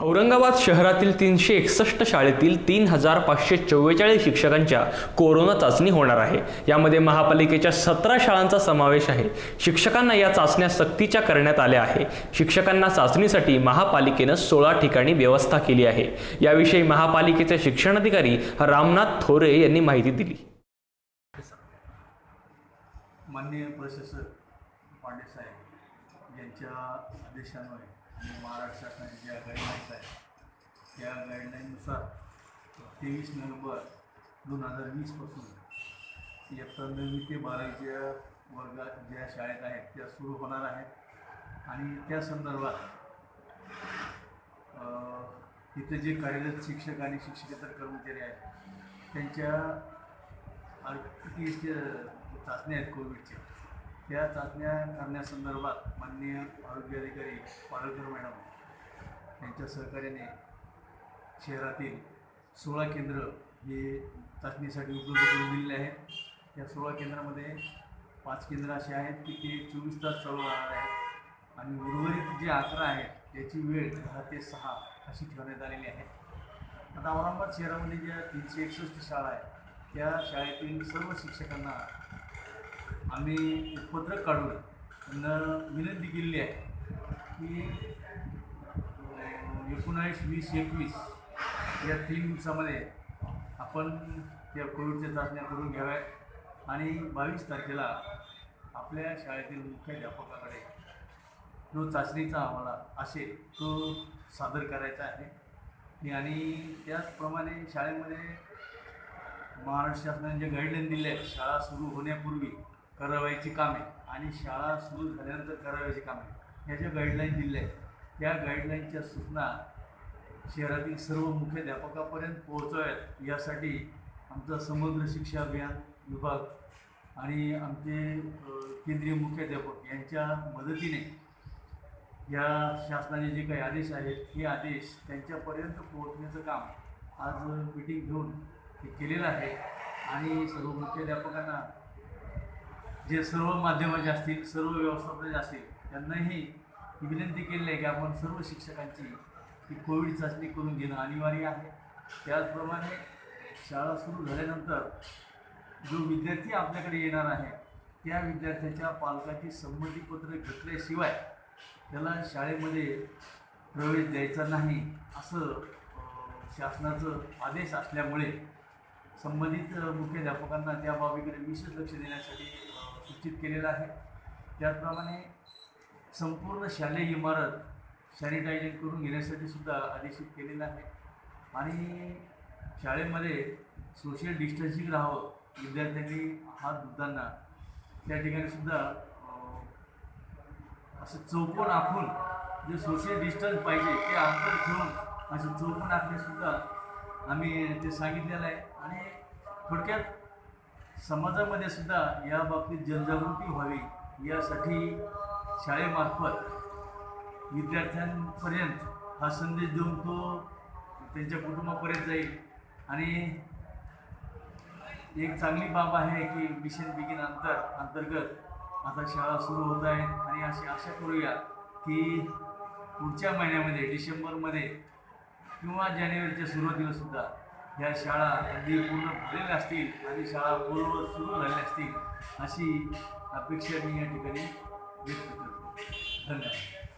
औरंगाबाद शहरातील तीनशे एकसष्ट शाळेतील तीन हजार पाचशे चव्वेचाळीस शिक्षकांच्या कोरोना चाचणी होणार आहे. यामध्ये महापालिकेच्या सतरा शाळांचा समावेश आहे. शिक्षकांना या चाचण्या सक्तीच्या करण्यात आल्या आहे. शिक्षकांना चाचणीसाठी महापालिकेनं सोळा ठिकाणी व्यवस्था केली आहे. याविषयी महापालिकेचे शिक्षणाधिकारी रामनाथ थोरे यांनी माहिती दिली. माननीय प्रशासक पांडेसाहेब यांच्या आदेशामुळे महाराष्ट्र शासनाच्या ज्या गाईडलाईन्स त्या गाईडलाईननुसार तेवीस नोव्हेंबर दोन हजार वीसपासून इयत्ता नववी ते बारावीच्या वर्गात ज्या शाळेत आहेत त्या सुरू होणार आहेत. आणि त्या संदर्भात अ, जे कार्यरत शिक्षक आणि शिक्षकेतर कर्मचारी आहेत त्यांच्या आर टी एसच्या चाचण्या आहेत कोविडच्या त्या चाचण्या करण्यासंदर्भात माननीय आरोग्य अधिकारी पाडळकर मॅडम यांच्या सहकार्याने शहरातील सोळा केंद्र हे चाचणीसाठी उपलब्ध करून दिलेले आहेत. त्या सोळा केंद्रामध्ये पाच केंद्र असे आहेत की ते चोवीस तास चालू राहणार आहेत आणि उर्वरित जे अकरा आहेत त्याची वेळ दहा ते सहा अशी ठेवण्यात आलेली आहे. आता औरंगाबाद शहरामध्ये ज्या तीनशे एकसष्ट शाळा आहेत त्या शाळेतील सर्व शिक्षकांना आम्ही एक पत्रक काढून त्यांना विनंती केलेली आहे की एकोणावीस वीस एकवीस या तीन दिवसामध्ये आपण त्या कोविडच्या चाचण्या करून घ्याव्यात आणि बावीस तारखेला आपल्या शाळेतील मुख्याध्यापकाकडे जो चाचणीचा आम्हाला असेल तो सादर करायचा आहे. आणि त्याचप्रमाणे शाळेमध्ये महाराष्ट्र शासनाने जे गाईडलाईन दिले आहेत शाळा सुरू होण्यापूर्वी करावायची कामे आणि शाळा सुरू झाल्यानंतर करावायची कामे ह्या ज्या गाईडलाईन दिल्या आहेत त्या गाईडलाईनच्या सूचना शहरातील सर्व मुख्याध्यापकापर्यंत पोहोचाव्यात यासाठी आमचा समग्र शिक्षा अभियान विभाग आणि आमचे केंद्रीय मुख्याध्यापक यांच्या मदतीने या शासनाचे जे काही आदेश आहेत हे आदेश त्यांच्यापर्यंत पोहोचण्याचं काम आज मिटिंग घेऊन हे केलेलं आहे. आणि सर्व मुख्याध्यापकांना जे सर्व माध्यमाचे असतील सर्व व्यवस्थापनाचे असतील त्यांनाही विनंती केलेली आहे की आपण सर्व शिक्षकांची ही कोविड चाचणी करून घेणं अनिवार्य आहे. त्याचप्रमाणे शाळा सुरू झाल्यानंतर जो विद्यार्थी आपल्याकडे येणार आहे त्या विद्यार्थ्याच्या पालकाची संमतीपत्र घेतल्याशिवाय त्याला शाळेमध्ये प्रवेश द्यायचा नाही असं शासनाचं आदेश असल्यामुळे संबंधित मुख्याध्यापकांना त्या बाबीकडे विशेष लक्ष देण्यासाठी सूचित केलेलं आहे. त्याचप्रमाणे संपूर्ण शालेय इमारत सॅनिटायझिंग करून घेण्यासाठी सुद्धा आदेशित केलेलं आहे. आणि शाळेमध्ये सोशल डिस्टन्सिंग राहावं विद्यार्थ्यांनी हात धुताना त्या ठिकाणी सुद्धा असं चौकोन आखून जे सोशल डिस्टन्स पाहिजे ते अंतर ठेवून असं चौकोन आखणेसुद्धा आम्ही ते सांगितलेलं आहे. आणि थोडक्यात समाजामध्ये सुद्धा या बाबतीत जनजागृती व्हावी यासाठी शाळेमार्फत विद्यार्थ्यांपर्यंत हा संदेश देऊन तो त्यांच्या कुटुंबापर्यंत जाईल. आणि एक चांगली बाब आहे की मिशन बिगिन अंतर अंतर्गत आता शाळा सुरू होत आहेत आणि अशी आशा करूया की पुढच्या महिन्यामध्ये डिसेंबरमध्ये किंवा जानेवारीच्या सुरुवातीला सुद्धा ह्या शाळा अगदी पूर्ण भरलेल्या असतील आणि शाळा पूर्ववत सुरू झालेल्या असतील अशी अपेक्षा मी या ठिकाणी व्यक्त करतो. धन्यवाद.